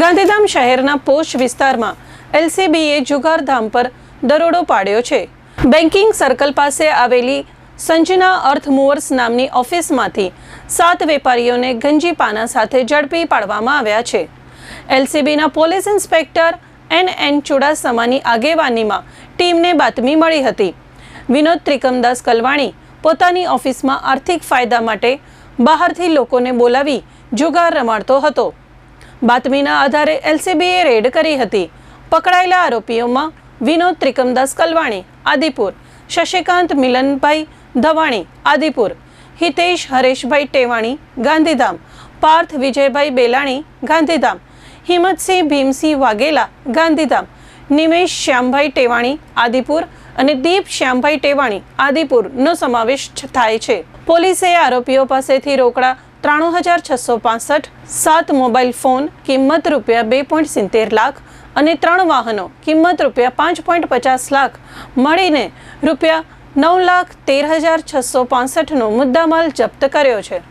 ગાંધીધામ શહેરના પોશ વિસ્તારમાં એલસીબીએ જુગારધામ પર દરોડો પાડ્યો છે. બેન્કિંગ સર્કલ પાસે આવેલી સંજના અર્થ મૂવર્સ નામની ઓફિસમાંથી સાત વેપારીઓને ગંજી પાના સાથે ઝડપી પાડવામાં આવ્યા છે. એલસીબીના પોલીસ ઇન્સ્પેક્ટર એન એન ચુડાસમાની આગેવાનીમાં ટીમને બાતમી મળી હતી. વિનોદ ત્રિકમદાસ કલવાણી પોતાની ઓફિસમાં આર્થિક ફાયદા માટે બહારથી લોકોને બોલાવી જુગાર રમાડતો હતો. બાતમીના આધારે એલસીબીએ રેડ કરી હતી. પકડાયેલા આરોપીઓમાં વિનોદ ત્રિકમદાસ કલવાણી, આદિપુર, શશિકાંત મિલનભાઈ ધવાણી, આદિપુર, હિતેશ હરેશભાઈ ટેવાણી, ગાંધીધામ, પાર્થ વિજયભાઈ બેલાણી, ગાંધીધામ, હિંમતસિંહ ભીમસિંહ વાઘેલા, ગાંધીધામ, નિમેશ શ્યામભાઈ ટેવાણી, આદિપુર અને દીપ શ્યામભાઈ ટેવાણી, આદિપુરનો સમાવેશ થાય છે. પોલીસે આરોપીઓ પાસેથી રોકડા ત્રાણું હજાર છસો પાસઠ, સાત મોબાઈલ ફોન, કિંમત રૂપિયા બે પોઈન્ટ સિત્તેર લાખ અને ત્રણ વાહનો, કિંમત રૂપિયા પાંચ પોઈન્ટ પચાસ લાખ. મળીને રૂપિયા નવ લાખ તેર હજાર છસો પાસઠનો મુદ્દામાલ જપ્ત કર્યો છે.